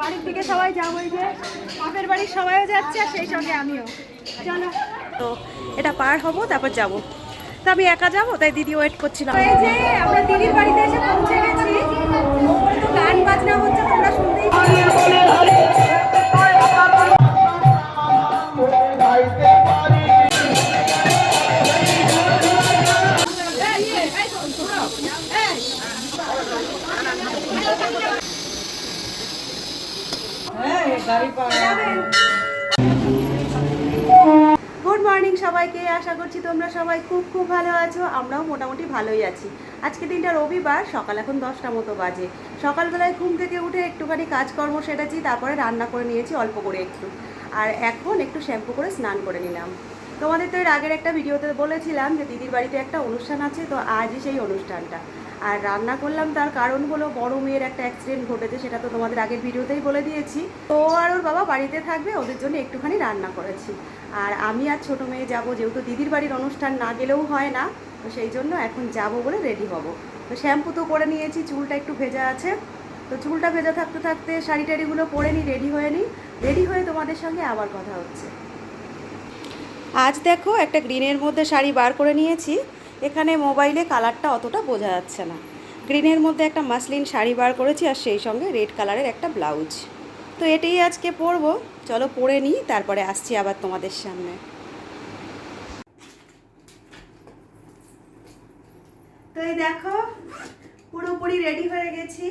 বাড়ির দিকে সবাই যাব যে বাপের বাড়ির সবাইও যাচ্ছে আর সেই সঙ্গে আমিও। চলো। তো এটা পার হব তারপর যাব। তো আমি একা যাব তাই দিদি ওয়েট করছিলাম এই যে আমরা দিদির বাড়িতে এসে পৌঁছে গেছি। গান বাজনা হচ্ছে তোমরা শুনতেই গুড মর্নিং সবাইকে, আশা করছি তোমরা সবাই খুব খুব ভালো আছো, আমরাও মোটামুটি ভালোই আছি। আজকে দিনটা রবিবার, সকাল এখন দশটা মতো বাজে। সকালবেলায় ঘুম থেকে উঠে একটুখানি কাজকর্ম সেরেছি, তারপরে রান্না করে নিয়েছি অল্প করে একটু। আর এখন একটু শ্যাম্পু করে স্নান করে নিলাম। তোমাদের তো এর আগের একটা ভিডিওতে বলেছিলাম যে দিদির বাড়িতে একটা অনুষ্ঠান আছে, তো আজই সেই অনুষ্ঠানটা। আর রান্না করলাম তার কারণ হলো বড় মেয়ের একটা অ্যাক্সিডেন্ট ঘটেছে, সেটা তো তোমাদের আগের ভিডিওতেই বলে দিয়েছি। তো আর ওর বাবা বাড়িতে থাকবে, ওদের জন্য একটুখানি রান্না করেছি। আর আমি আর ছোট মেয়ে যাব, যেহেতু দিদির বাড়ির অনুষ্ঠান না গেলেও হয় না, তো সেই জন্য এখন যাব বলে রেডি হব। তো শ্যাম্পু তো করে নিয়েছি, চুলটা একটু ভেজা আছে। তো চুলটা ভেজা থাকতে থাকতে শাড়ি টাড়িগুলো পরে নিই রেডি হয়ে নিই রেডি হয়ে তোমাদের সঙ্গে আবার কথা হচ্ছে। আজ দেখো একটা গ্রিনের মধ্যে শাড়ি বার করে নিয়েছি। এখানে মোবাইলে কালারটা অতটা বোঝা যাচ্ছে না। গ্রিনের মধ্যে একটা মাসলিন শাড়ি বার করেছি আর সেই সঙ্গে রেড কালারের একটা ব্লাউজ। তো এটাই আজকে পরবো। চলো পরে নিই, তারপরে আসছি আবার তোমাদের সামনে। তো এই দেখো, পুরোপুরি রেডি হয়ে গেছি।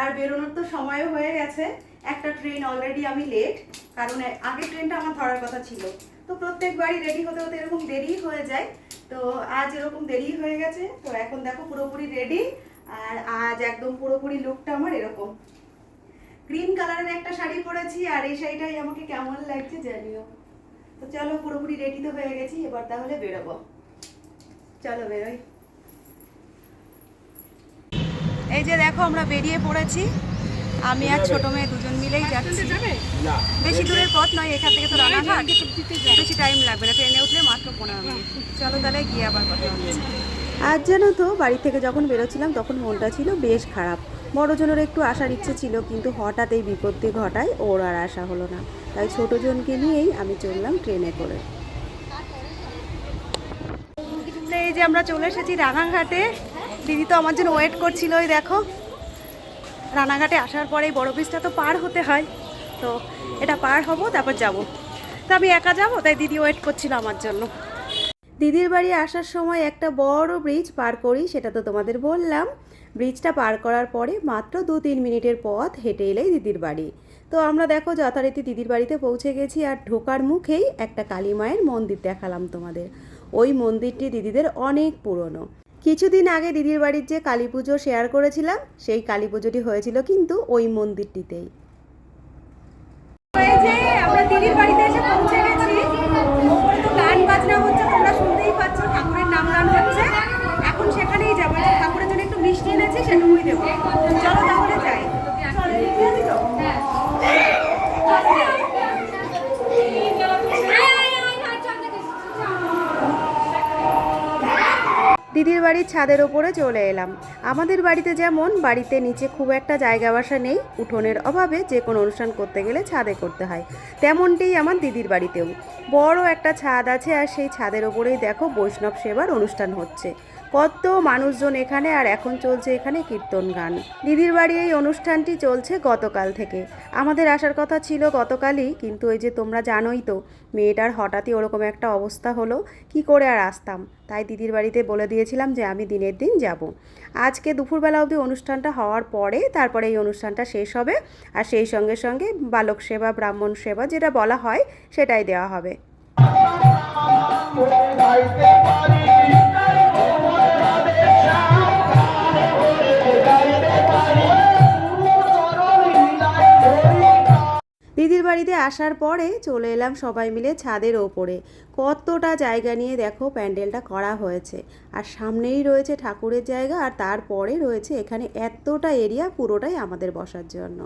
আর বেরোনোর তো সময়ও হয়ে গেছে। একটা ট্রেন অলরেডি আমি লেট কারণ আগের ট্রেনটা আমার ধরার কথা ছিল। তো প্রত্যেকবারই রেডি হতে হতে এরকম দেরি হয়ে যায়। তো আজ এরকম দেরি হয়ে গেছে, তো এখন দেখো পুরোপুরি রেডি আর আজ একদম পুরোপুরি লুকটা আমার এরকম। গ্রিন কালারের একটা শাড়ি পরেছি, আর এই শাড়িটাই আমাকে কেমন লাগছে জানিও। তো চলো পুরোপুরি রেডি তো হয়ে গেছি, এবার তাহলে বেরোবো। চলো বেরোই। এই যে দেখো আমরা বেরিয়ে পড়েছি। আমি আর ছোট মেয়ে দুজন মিলেই যাচ্ছি। বেশি দূরের পথ নয় এখান থেকে তো রানাঘাট। বেশি টাইম লাগবে না ট্রেনে উঠলে মাত্র পনেরো মিনিট। চলো তাহলে গিয়ে আবার কথা হচ্ছে আজ জানো তো বাড়ি থেকে যখন বেরোচ্ছিলাম তখন মনটা ছিল বেশ খারাপ। বড়জনের একটু আসার ইচ্ছে ছিল কিন্তু হঠাৎ এই বিপত্তি ঘটায় ওর আর আসা হলো না। তাই ছোটজনকে নিয়েই আমি চললাম ট্রেনে করে। এই যে আমরা চলে এসেছি রানাঘাটে। দিদি তো আমার জন্য ওয়েট করছিল ওই দেখো। রানাঘাটে আসার পরেই বড় ব্রিজটা তো পার হতে হয়। তো এটা পার হব, তারপর যাব। তো আমি একা যাব, তাই দিদি ওয়েট করছিল আমার জন্য। দিদির বাড়ি আসার সময় একটা বড় ব্রিজ পার করি, সেটা তো তোমাদের বললাম। ব্রিজটা পার করার পরে মাত্র দু তিন মিনিটের পথ হেঁটে এলেই দিদির বাড়ি। তো আমরা দেখো যথারীতি দিদির বাড়িতে পৌঁছে গেছি আর ঢোকার মুখেই একটা কালী মায়ের মন্দির দেখালাম তোমাদের। ওই মন্দিরটি দিদিদের অনেক পুরনো। কিছুদিন আগে দিদির বাড়ির যে কালী পুজো শেয়ার করেছিলাম, সেই কালী পুজোটি হয়েছিল কিন্তু ওই মন্দিরটিতেই। শুনতেই পাচ্ছ, ঠাকুরের এখন সেখানেই যাব ঠাকুরের জন্য একটু মিষ্টি এনেছি, সেটুকুই দেবো। চলো দিদির বাড়ির ছাদের ওপরে চলে এলাম। আমাদের বাড়িতে যেমন বাড়িতে নিচে খুব একটা জায়গা বাসা নেই, উঠোনের অভাবে যে কোনো অনুষ্ঠান করতে গেলে ছাদে করতে হয়। তেমনটি আমার দিদির বাড়িতেও। বড় একটা ছাদ আছে আর সেই ছাদের ওপরেই দেখো বৈষ্ণব সেবার অনুষ্ঠান হচ্ছে। কত মানুষজন এখানে আর এখন চলছে এখানে কীর্তন গান। দিদির বাড়ি এই অনুষ্ঠানটি চলছে গতকাল থেকে। আমাদের আসার কথা ছিল গতকালই, কিন্তু ওই যে তোমরা জানোই তো, মেয়েটার হঠাৎই ওরকম একটা অবস্থা হলো, কি করে আর আসতাম? তাই দিদির বাড়িতে বলে দিয়েছিলাম যে আমি দিনের দিন যাব। আজকে দুপুরবেলা অবধি অনুষ্ঠানটা হওয়ার পরে তারপরে এই অনুষ্ঠানটা শেষ হবে, আর সেই সঙ্গে সঙ্গে বালক সেবা, ব্রাহ্মণ সেবা যেটা বলা হয় সেটাই দেওয়া হবে। দিদির বাড়িতে আসার পরে চলে এলাম সবাই মিলে ছাদের ওপরে। কতটা জায়গা নিয়ে দেখো প্যান্ডেলটা করা হয়েছে। আর সামনেই রয়েছে ঠাকুরের জায়গা আর তারপরে রয়েছে এখানে এতটা এরিয়া পুরোটাই আমাদের বসার জন্য।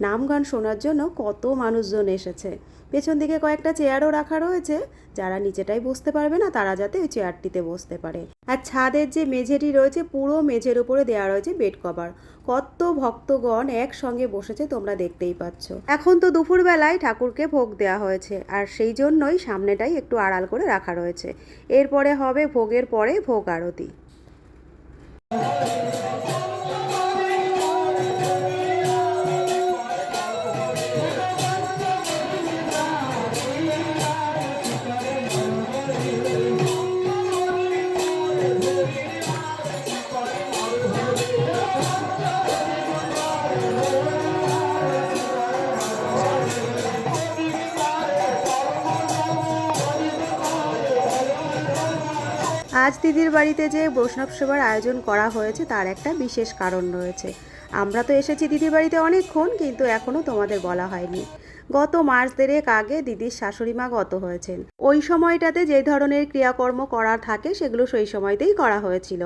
নাম গান শোনার জন্য কত মানুষজন এসেছে। পেছন দিকে কয়েকটা চেয়ারও রাখা রয়েছে। যারা নিচেটাই বসতে পারবে না তারা যাতে ওই চেয়ারটিতে বসতে পারে। আর ছাদের যে মেঝেটি রয়েছে পুরো মেঝের উপরে দেওয়া রয়েছে বেড কভার। কত ভক্তগণ একসঙ্গে বসেছে তোমরা দেখতেই পাচ্ছ। এখন তো দুপুরবেলায় ঠাকুরকে ভোগ দেওয়া হয়েছে। আর সেই জন্যই সামনেটাই একটু আড়াল করে রাখা রয়েছে। এরপরে হবে ভোগের পরে ভোগ আরতি। আজ দিদির বাড়িতে যে বৈষ্ণব সেবার আয়োজন করা হয়েছে, তার একটা বিশেষ কারণ রয়েছে। আমরা তো এসেছি দিদির বাড়িতে অনেকক্ষণ, কিন্তু এখনও তোমাদের বলা হয়নি। গত মাস দেড়েক আগে দিদির শাশুড়ি মা গত হয়েছেন। ওই সময়টাতে যে ধরনের ক্রিয়াকর্ম করা থাকে, সেগুলো সেই সময়তেই করা হয়েছিল।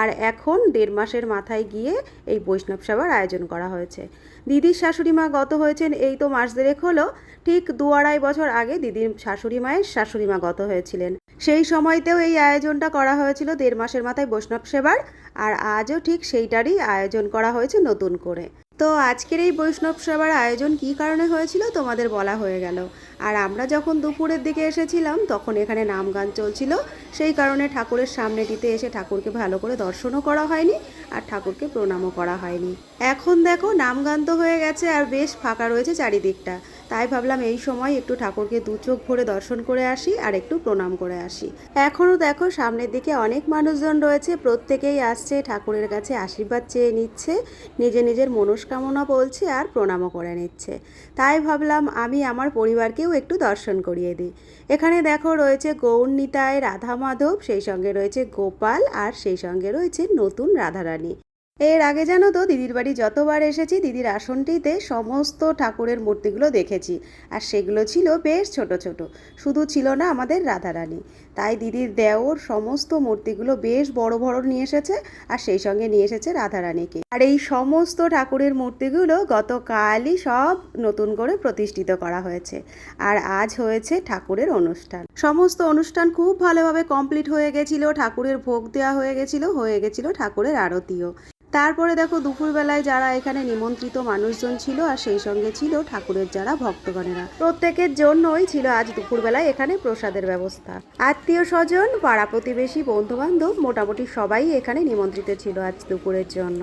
আর এখন দেড় মাসের মাথায় গিয়ে এই বৈষ্ণব সেবার আয়োজন করা হয়েছে। দিদির শাশুড়ি মা গত হয়েছেন, এই তো মাস দেড়েক হলো। ঠিক দু আড়াই বছর আগে দিদির শাশুড়ি মায়ের শাশুড়ি মা গত হয়েছিলেন। সেই সময়তেও এই আয়োজনটা করা হয়েছিল দেড় মাসের মাথায় বৈষ্ণব সেবার, আর আজও ঠিক সেইটারই আয়োজন করা হয়েছে নতুন করে। তো আজকের এই বৈষ্ণব সেবার আয়োজন কী কারণে হয়েছিল তোমাদের বলা হয়ে গেল। আর আমরা যখন দুপুরের দিকে এসেছিলাম, তখন এখানে নাম গান চলছিল। সেই কারণে ঠাকুরের সামনেটিতে এসে ঠাকুরকে ভালো করে দর্শনও করা হয়নি, আর ঠাকুরকে প্রণামও করা হয়নি। এখন দেখো, নাম গান তো হয়ে গেছে, আর বেশ ফাঁকা রয়েছে চারিদিকটা। তাই ভাবলাম এই সময় একটু ঠাকুরকে দু চোখ ভরে দর্শন করে আসি আর একটু প্রণাম করে আসি। এখনও দেখো সামনের দিকে অনেক মানুষজন রয়েছে, প্রত্যেকেই আসছে, ঠাকুরের কাছে আশীর্বাদ চেয়ে নিচ্ছে, নিজে নিজের মনস্কামনা বলছে আর প্রণামও করে নিচ্ছে। তাই ভাবলাম আমি আমার পরিবারকেও একটু দর্শন করিয়ে দিই। এখানে দেখো রয়েছে গৌর নিতাই রাধা মাধব সেই সঙ্গে রয়েছে গোপাল আর সেই সঙ্গে রয়েছে নতুন রাধারানী। এর আগে জানো তো, দিদির বাড়ি যতবার এসেছি, দিদির আসনটিতে সমস্ত ঠাকুরের মূর্তিগুলো দেখেছি। আর সেগুলো ছিল বেশ ছোট ছোট। শুধু ছিল না আমাদের রাধারানী। তাই দিদির দেওর সমস্ত মূর্তিগুলো বেশ বড় বড় নিয়ে এসেছে আর সেই সঙ্গে নিয়ে এসেছে রাধারানীকে। আর এই সমস্ত ঠাকুরের মূর্তিগুলো গতকালই সব নতুন করে প্রতিষ্ঠিত করা হয়েছে। আর আজ হয়েছে ঠাকুরের অনুষ্ঠান। সমস্ত অনুষ্ঠান খুব ভালোভাবে কমপ্লিট হয়ে গেছিল। ঠাকুরের ভোগ দেওয়া হয়ে গেছিল হয়ে গেছিল ঠাকুরের আরতিও। তারপরে দেখো দুপুরবেলায় যারা এখানে নিমন্ত্রিত মানুষজন ছিল আর সেই সঙ্গে ছিল ঠাকুরের যারা ভক্তগণেরা। প্রত্যেকের জন্যই ছিল আজ দুপুরবেলায় এখানে প্রসাদের ব্যবস্থা। আত্মীয় স্বজন, পাড়া প্রতিবেশী বন্ধু বান্ধব মোটামুটি সবাই এখানে নিমন্ত্রিত ছিল আজ দুপুরের জন্য।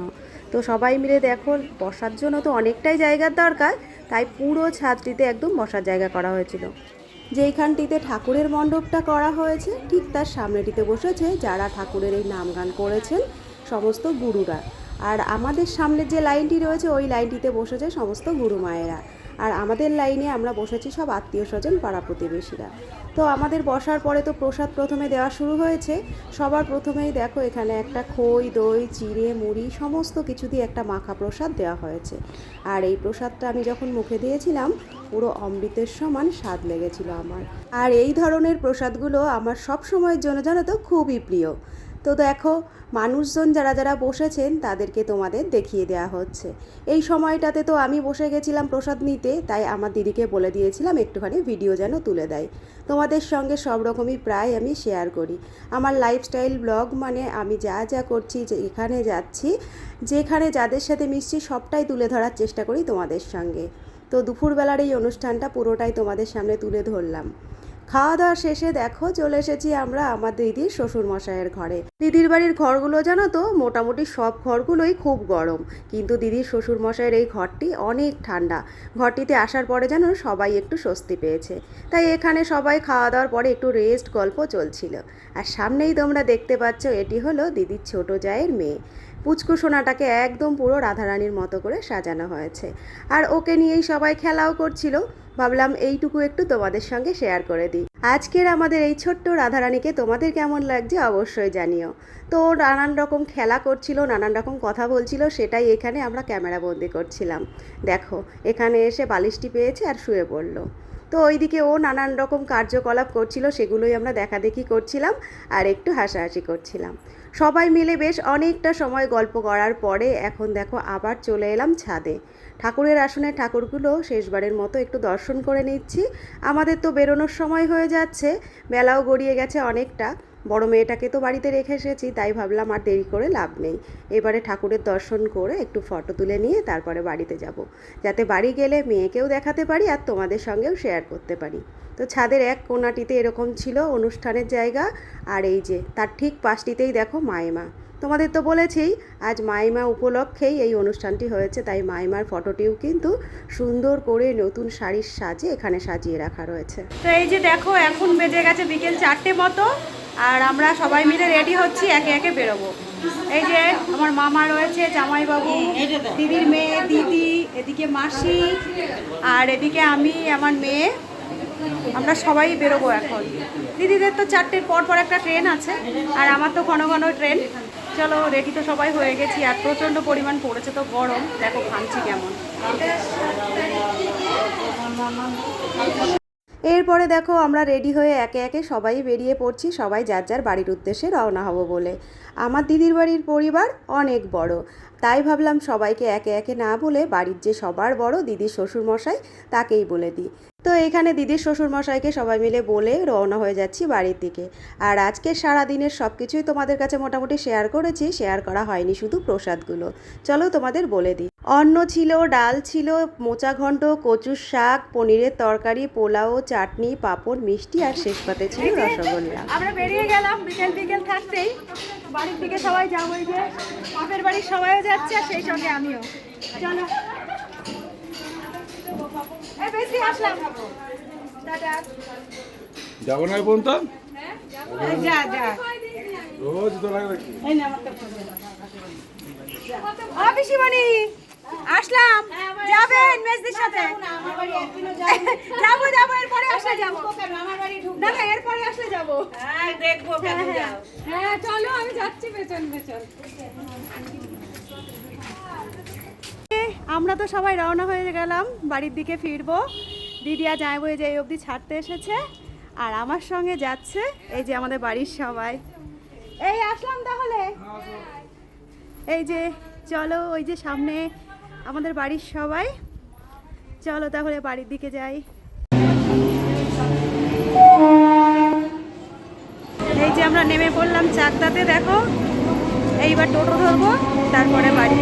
তো সবাই মিলে দেখো বসার জন্য তো অনেকটাই জায়গার দরকার, তাই পুরো ছাদটিতে একদম বসার জায়গা করা হয়েছিল। যেইখানটিতে ঠাকুরের মণ্ডপটা করা হয়েছে, ঠিক তার সামনেটিতে বসেছে যারা ঠাকুরের এই নাম গান করেছেন সমস্ত গুরুরা। আর আমাদের সামনে যে লাইনটি রয়েছে, ওই লাইনটিতে বসেছে সমস্ত গুরু মায়েরা আর আমাদের লাইনে আমরা বসেছি সব আত্মীয় স্বজন, পাড়া প্রতিবেশীরা। তো আমাদের বসার পরে তো প্রসাদ প্রথমে দেওয়া শুরু হয়েছে। সবার প্রথমেই দেখো এখানে একটা খই, দই, চিড়ে, মুড়ি, সমস্ত কিছু দিয়ে একটা মাখা প্রসাদ দেওয়া হয়েছে। আর এই প্রসাদটা আমি যখন মুখে দিয়েছিলাম, পুরো অমৃতের সমান স্বাদ লেগেছিল আমার। আর এই ধরনের প্রসাদগুলো আমার সব সময়ের জন্য জানো তো খুবই প্রিয়। তো দেখো, মানুষজন যারা যারা বসেছেন তাদেরকে তোমাদের দেখিয়ে দেওয়া হচ্ছে। এই সময়টাতে তো আমি বসে গেছিলাম প্রসাদ নিতে, তাই আমার দিদিকে বলে দিয়েছিলাম একটুখানি ভিডিও যেন তুলে দেয়। তোমাদের সঙ্গে সব রকমই প্রায় আমি শেয়ার করি। আমার লাইফস্টাইল ব্লগ মানে আমি যা যা করছি, যে এখানে যাচ্ছি, যেখানে যাদের সাথে মিশছি, সবটাই তুলে ধরার চেষ্টা করি তোমাদের সঙ্গে। তো দুপুরবেলার এই অনুষ্ঠানটা পুরোটাই তোমাদের সামনে তুলে ধরলাম। খাওয়া দাওয়া শেষে দেখো চলে এসেছি আমরা আমার দিদির শ্বশুর মশাইয়ের ঘরে। দিদির বাড়ির ঘরগুলো জানো তো? মোটামুটি সব ঘরগুলোই খুব গরম। কিন্তু দিদির শ্বশুর মশাইয়ের এই ঘরটি অনেক ঠান্ডা। ঘরটিতে আসার পরে যেন সবাই একটু স্বস্তি পেয়েছে। তাই এখানে সবাই খাওয়া দাওয়ার পরে একটু রেস্ট গল্প চলছিল। আর সামনেই তোমরা দেখতে পাচ্ছ এটি হলো দিদির ছোট জায়ের মেয়ে। পুচকু সোনাটাকে একদম পুরো রাধারানীর মতো করে সাজানো হয়েছে। আর ওকে নিয়েই সবাই খেলাও করছিল। ভাবলাম এইটুকু একটু তোমাদের সঙ্গে শেয়ার করে দিই। আজকের আমাদের এই ছোট্ট রাধারানীকে তোমাদের কেমন লাগছে অবশ্যই জানিও। তো নানান রকম খেলা করছিল, নানান রকম কথা বলছিল, সেটাই এখানে আমরা ক্যামেরা বন্দি করছিলাম। দেখো, এখানে এসে বালিশটি পেয়েছে আর শুয়ে পড়ল। তো ওইদিকে ও নানান রকম কার্যকলাপ করছিল, সেগুলোই আমরা দেখাদেখি করছিলাম আর একটু হাসাহাসি করছিলাম। সবাই মিলে বেশ অনেকটা সময় গল্প করার পরে এখন দেখো আবার চলে এলাম ছাদে। ঠাকুরের আসনে ঠাকুরগুলো শেষবারের মতো একটু দর্শন করে নিচ্ছি। আমাদের তো বেরোনোর সময় হয়ে যাচ্ছে বেলাও গড়িয়ে গেছে অনেকটা। বড় মেয়েটাকে তো বাড়িতে রেখে এসেছি, তাই ভাবলাম আর দেরি করে লাভ নেই। এবারে ঠাকুরের দর্শন করে একটু ফটো তুলে নিয়ে তারপরে বাড়িতে যাব। যাতে বাড়ি গেলে মেয়েকেও দেখাতে পারি আর তোমাদের সঙ্গেও শেয়ার করতে পারি। তো ছাদের এক কোনাটিতে এরকম ছিল অনুষ্ঠানের জায়গা, আর এই যে তার ঠিক পাশটিতেই দেখো মায়েমা তোমাদের তো বলেছি, আজ মাইমা উপলক্ষেই এই অনুষ্ঠানটি হয়েছে, তাই মাইমার ফটোটিও কিন্তু সুন্দর করে নতুন শাড়ির সাজে এখানে সাজিয়ে রাখা রয়েছে। তো এই যে দেখো, এখন বেজে গেছে বিকেল চারটে মতো। আর আমরা সবাই মিলে রেডি হচ্ছি, একে একে বেরোবো। এই যে আমার মামা রয়েছে, জামাইবাবু, দিদির মেয়ে, দিদি, এদিকে মাসি, আর এদিকে আমি, আমার মেয়ে। আমরা সবাই বেরোবো এখন। দিদিদের তো চারটের পর পর একটা ট্রেন আছে, আর আমার তো ঘন ঘন ট্রেন চলো রেডি তো সবাই হয়ে গেছি, আর প্রচণ্ড পরিমাণ পড়েছে তো গরম। দেখো ঘামছি কেমন। এরপরে দেখো আমরা রেডি হয়ে একে একে সবাই বেরিয়ে পড়ছি, সবাই যার যার বাড়ির উদ্দেশ্যে রওনা হব বলে। আমার দিদির বাড়ির পরিবার অনেক বড়। তাই ভাবলাম সবাইকে একে একে না বলে বাড়ির যে সবার বড় দিদির শ্বশুরমশাই, তাকেই বলে দিই। তো এখানে দিদির শ্বশুরমশাইকে সবাই মিলে বলে রওনা হয়ে যাচ্ছি বাড়ির দিকে। আর আজকে সারা দিনের সব কিছুই তোমাদের কাছে মোটামুটি শেয়ার করেছি, শেয়ার করা হয়নি শুধু প্রসাদগুলো। চলো তোমাদের বলে দিই। অন্ন ছিল, ডাল ছিল, মোচা ঘণ্ট, কচুর শাক, পনিরের তরকারি, পোলাও, চাটনি, পাঁপড়, মিষ্টি আর শেষ পাতে ছিল রসগোল্লা। আমরা বেরিয়ে গেলাম বিকেল বিকেল থাকতেই। বাড়ির দিকে সবাই যাব যে বাপের বাড়ির সবাইও যাচ্ছে আর সেই সঙ্গে আমিও। চলো। বেশি আসলাম। টাটা। যাব না বোন তো যা যা। রোজ তো লাগে নাকি? ও পিসিমণি আসলাম। যাবেন মেজদির সাথে। যাব যাব। আসলে যাব না না এরপরে আসলে যাব। দেখব হ্যাঁ চলো আমি যাচ্ছি পেছন পেছন। আমরা তো সবাই রওনা হয়ে গেলাম বাড়ির দিকে ফিরবো। দিদি আর যাইবো যে এই অবধি ছাড়তে এসেছে। আর আমার সঙ্গে যাচ্ছে এই যে আমাদের বাড়ির সবাই। এই আসলাম তাহলে? এই যে চলো ওই যে সামনে আমাদের বাড়ির সবাই। চলো তাহলে বাড়ির দিকে যাই। এই যে আমরা নেমে পড়লাম চাকদাতে, দেখো। এইবার টোটো ধরবো, তারপরে বাড়ি।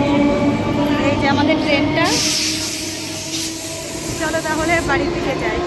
এই যে আমাদের ট্রেনটা। চলো তাহলে বাড়ির দিকে যাই।